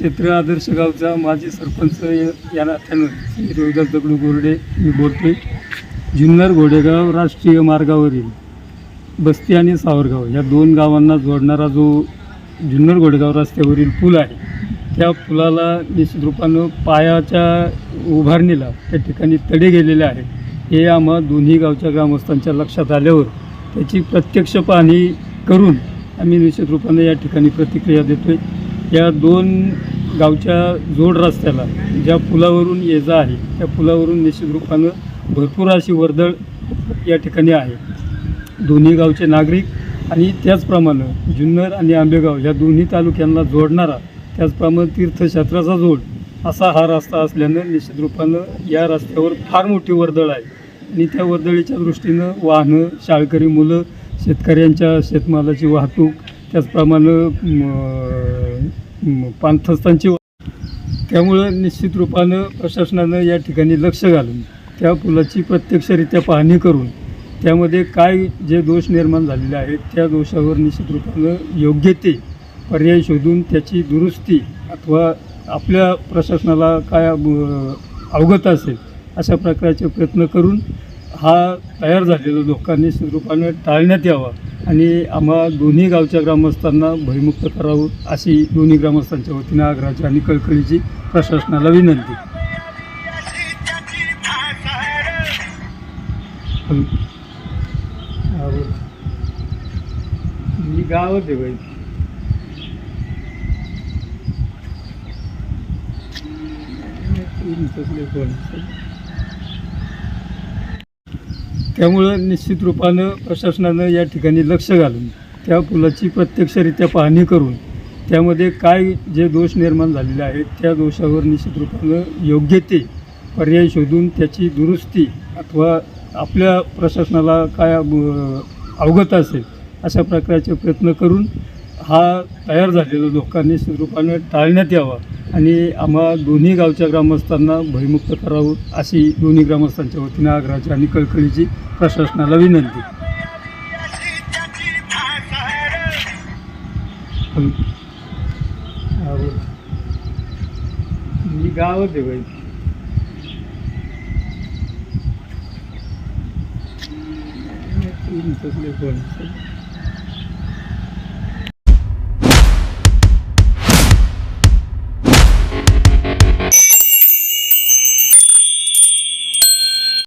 क्षेत्र आदर्श गावचा माजी सरपंच या नात्यानं श्री रोहिदास दगडू गोरडे मी बोलतोय. जुन्नर घोडेगाव राष्ट्रीय मार्गावरील बस्ती आणि सावरगाव या दोन गावांना जोडणारा जो जुन्नर घोडेगाव रस्त्यावरील पूल आहे त्या पुलाला निश्चित रूपानं पायाच्या उभारणीला त्या ठिकाणी तडे गेलेले आहेत. हे आम्हा दोन्ही गावच्या ग्रामस्थांच्या लक्षात आल्यावर त्याची प्रत्यक्ष पाहणी करून आम्ही निश्चित रूपानं या ठिकाणी प्रतिक्रिया देतोय. या दोन गावच्या जोड रस्त्याला ज्या पुलावरून ये जा आहे त्या पुलावरून निश्चित रूपानं भरपूर अशी वर्दळ या ठिकाणी आहे. दोन्ही गावचे नागरिक आणि त्याचप्रमाणे जुन्नर आणि आंबेगाव या दोन्ही तालुक्यांना जोडणारा त्याचप्रमाणे तीर्थक्षेत्राचा जोड असा हा रस्ता असल्यानं निश्चित रूपानं या रस्त्यावर फार मोठी वर्दळ आहे. आणि त्या वर्दळीच्या दृष्टीनं वाहनं शाळकरी मुलं शेतकऱ्यांच्या शेतमालाची वाहतूक त्याचप्रमाणे पाणथस्तांची त्यामुळं निश्चित रूपानं प्रशासनानं या ठिकाणी लक्ष घालून त्या पुलाची प्रत्यक्षरित्या पाहणी करून त्यामध्ये काय जे दोष निर्माण झालेले आहेत त्या दोषावर निश्चित रूपानं योग्य ते पर्याय शोधून त्याची दुरुस्ती अथवा आपल्या प्रशासनाला काय अवगत असेल अशा प्रकारचे प्रयत्न करून हा तयार झालेला धोका निश्चित रूपानं टाळण्यात यावा. आणि आम्हा दोन्ही गावच्या ग्रामस्थांना भयमुक्त करावं अशी दोन्ही ग्रामस्थांच्या वतीनं आग्रहाची आणि कळकळीची प्रशासनाला विनंती. हॅलो. मी गावात आहे बाई. त्यामुळं निश्चित रूपानं प्रशासनानं या ठिकाणी लक्ष घालून त्या पुलाची प्रत्यक्षरित्या पाहणी करून त्यामध्ये काय जे दोष निर्माण झालेले आहेत त्या दोषावर निश्चित रूपानं योग्य ते पर्याय शोधून त्याची दुरुस्ती अथवा आपल्या प्रशासनाला काय अवगत असेल अशा प्रकारचे प्रयत्न करून हा तयार झालेला धोका निश्चित रूपानं टाळण्यात यावा. आणि आम्हा दोन्ही गावच्या ग्रामस्थांना भयमुक्त करावं अशी दोन्ही ग्रामस्थांच्या वतीनं आग्रहाची आणि कळकळीची प्रशासनाला विनंती. हॅलो. हा, मी गावात आहे बाई.